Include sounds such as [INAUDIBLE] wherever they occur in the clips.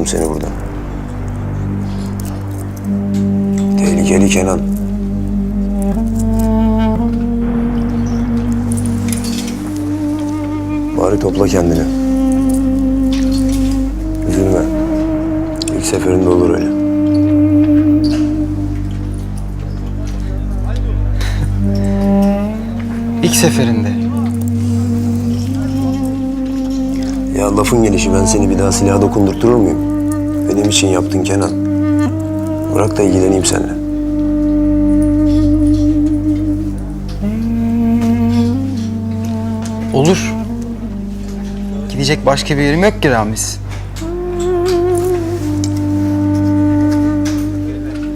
lazım seni burada. Tehlikeli Kenan. Bari topla kendini. Üzülme. İlk seferinde olur öyle. [LAUGHS] İlk seferinde. Ya lafın gelişi ben seni bir daha silaha dokundurtturur muyum? Benim için yaptın Kenan. Bırak da ilgileneyim seninle. Olur. Gidecek başka bir yerim yok ki Ramiz.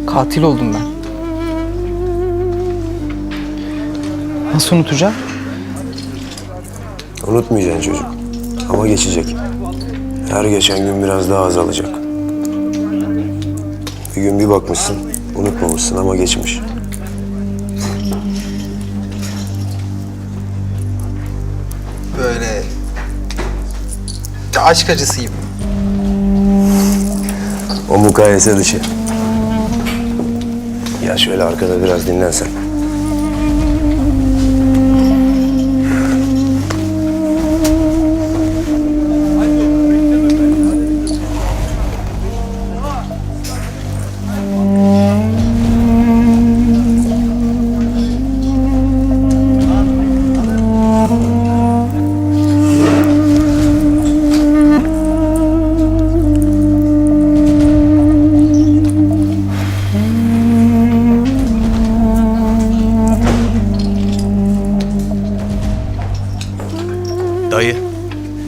Katil oldum ben. Nasıl unutacağım? Unutmayacaksın çocuk. Ama geçecek. Her geçen gün biraz daha azalacak. Bir gün bir bakmışsın, unutmamışsın ama geçmiş. Böyle aşk acısıyım. O mukayese dışı. Ya şöyle arkada biraz dinlensen.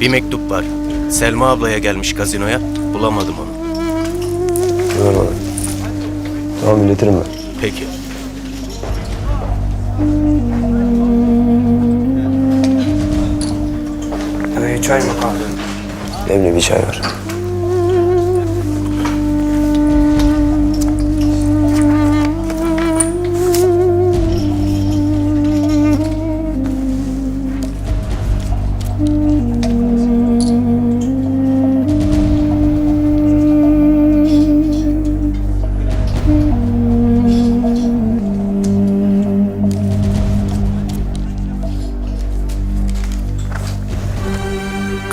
Bir mektup var. Selma ablaya gelmiş gazinoya. Bulamadım onu. Ver bana. Tamam iletirim ben. Peki. çay mı kahve? Demli bir çay ver.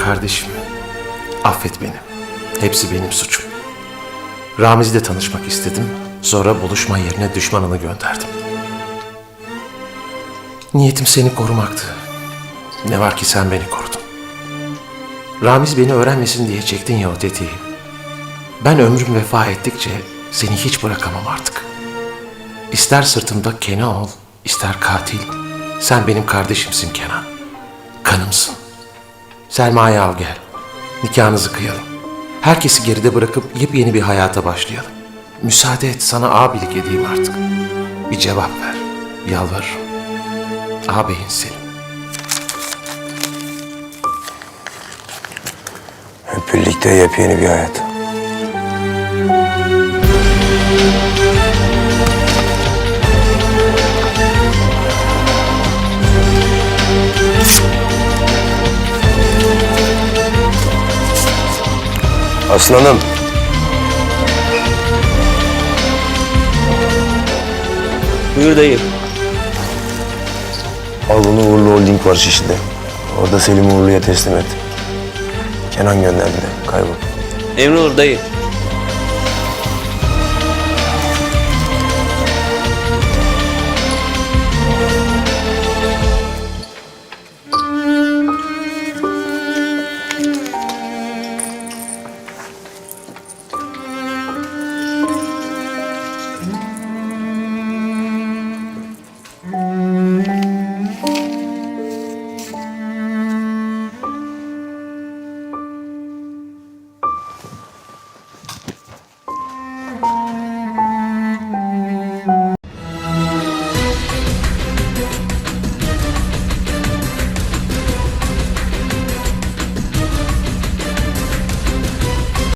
Kardeşim, affet beni. Hepsi benim suçum. Ramiz'le tanışmak istedim. Sonra buluşma yerine düşmanını gönderdim. Niyetim seni korumaktı. Ne var ki sen beni korudun. Ramiz beni öğrenmesin diye çektin ya o tetiği. Ben ömrüm vefa ettikçe seni hiç bırakamam artık. İster sırtımda kene ol, ister katil. Sen benim kardeşimsin Kenan. Kanımsın. Selma'yı al gel. Nikahınızı kıyalım. Herkesi geride bırakıp yepyeni bir hayata başlayalım. Müsaade et sana abilik edeyim artık. Bir cevap ver. Yalvarırım. Ağabeyin Selim. Hep birlikte yepyeni bir hayat. Aslanım. Buyur dayı. Al bunu Uğurlu Holding var şişide. Orada Selim Uğurlu'ya teslim et. Kenan gönderdi de kaybol. Emre olur dayı.